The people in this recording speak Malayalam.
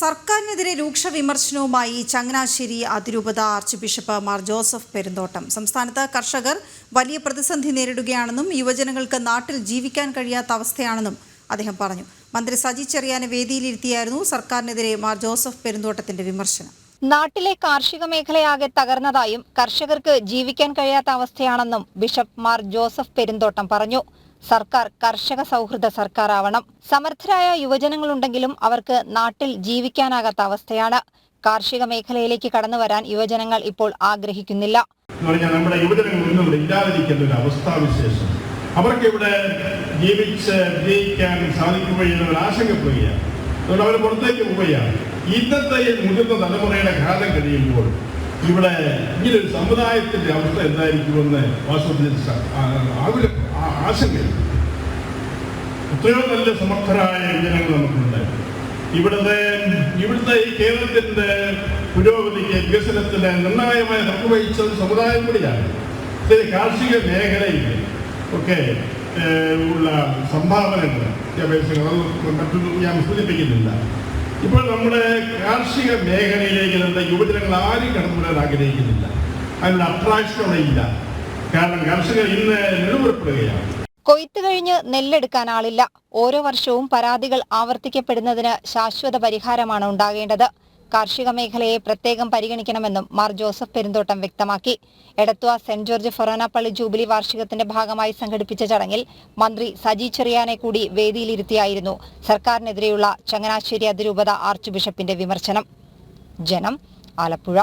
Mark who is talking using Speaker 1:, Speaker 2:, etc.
Speaker 1: സർക്കാരിനെതിരെ രൂക്ഷ വിമർശനവുമായി ചങ്ങനാശ്ശേരി അതിരൂപത archbishop Mar Joseph Perumthottam. സംസ്ഥാനത്ത് കർഷകർ വലിയ പ്രതിസന്ധി നേരിടുകയാണെന്നും യുവജനങ്ങൾക്ക് നാട്ടിൽ ജീവിക്കാൻ കഴിയാത്ത അവസ്ഥയാണെന്നും അദ്ദേഹം പറഞ്ഞു. മന്ത്രി സജി ചെറിയാനെ വേദിയിലിരുത്തിയായിരുന്നു സർക്കാരിനെതിരെ മാർ ജോസഫ് പെരുന്തോട്ടത്തിന്റെ വിമർശനം.
Speaker 2: നാട്ടിലെ കാർഷിക മേഖലയാകെ തകർന്നതായും കർഷകർക്ക് ജീവിക്കാൻ കഴിയാത്ത അവസ്ഥയാണെന്നും ബിഷപ്പ് മാർ ജോസഫ് പെരുന്തോട്ടം പറഞ്ഞു. സർക്കാർ കർഷക സൗഹൃദ സർക്കാർ ആവണം സമർത്ഥരായ യുവജനങ്ങളുണ്ടെങ്കിലും അവർക്ക് നാട്ടിൽ ജീവിക്കാനാകാത്ത അവസ്ഥയാണ്. കാർഷിക മേഖലയിലേക്ക് കടന്നു വരാൻ യുവജനങ്ങൾ ഇപ്പോൾ ആഗ്രഹിക്കുന്നില്ല.
Speaker 3: നമ്മുടെ യുവജനങ്ങൾ ഒന്നും ഇവിടെ ഇല്ലാതിരിക്കുന്ന ഒരു അവസ്ഥാവിശേഷം. അവർക്ക് ഇവിടെ ജീവിച്ച് വിജയിക്കാൻ സാധിക്കുമോ അവർ ആശങ്കപ്പെടുകയാണ്. അതുകൊണ്ട് അവർ പുറത്തേക്ക് പോവുകയാണ്. ഇന്നത്തെ മുതിർന്ന തലമുറയുടെ കാലം കഴിയുമ്പോൾ ഇവിടെ ഇങ്ങനൊരു സമുദായത്തിന്റെ അവസ്ഥ എന്തായിരിക്കുമെന്ന് വാസ്തവത്തിൽ സ- ആ- ആകുല ആ- ആശങ്കയുണ്ട് എത്രയോ നല്ല സമർത്ഥരായ യുവജനങ്ങൾ നമുക്കുണ്ട്. ഇവിടുത്തെ ഇവിടുത്തെ ഈ കേരളത്തിന്റെ പുരോഗതിക്ക് വികസനത്തിന് നിർണായകമായ പങ്ക് വഹിച്ച സമുദായം കൂടിയാണ്. ഇത് കാർഷിക മേഖലയിൽ ഒക്കെ ഉള്ള സംഭാവനകൾ. വിദ്യാഭ്യാസങ്ങൾ മറ്റൊന്നും ഞാൻ സൂചിപ്പിക്കുന്നില്ല ഇപ്പോൾ നമ്മുടെ കാർഷിക മേഖലയിലേക്ക് നമ്മുടെ യുവജനങ്ങൾ ആരും കടന്നു വരാൻ ആഗ്രഹിക്കുന്നില്ല. അതിനുള്ള അട്രാക്ഷൻ അവിടെ ഇല്ല. കാരണം കർഷകർ ഇന്ന് നിലനിർപ്പെടുകയാണ്
Speaker 2: കൊയ്ത്ത് കഴിഞ്ഞ് നെല്ലെടുക്കാൻ ആളില്ല. ഓരോ വർഷവും പരാതികൾ ആവർത്തിക്കപ്പെടുന്നതിന് ശാശ്വത പരിഹാരമാണ് ഉണ്ടാകേണ്ടത്. കാർഷിക മേഖലയെ പ്രത്യേകം പരിഗണിക്കണമെന്നും മാർ ജോസഫ് പെരുന്തോട്ടം വ്യക്തമാക്കി. എടത്വ സെന്റ് ജോർജ് ഫൊറോന പള്ളി ജൂബിലി വാർഷികത്തിന്റെ ഭാഗമായി സംഘടിപ്പിച്ച ചടങ്ങിൽ മന്ത്രി സജി ചെറിയാനെ കൂടി വേദിയിലിരുത്തിയായിരുന്നു സർക്കാരിനെതിരെയുള്ള ചങ്ങനാശ്ശേരി അതിരൂപത ആർച്ച് ബിഷപ്പിന്റെ വിമർശനം. ജനം ആലപ്പുഴ.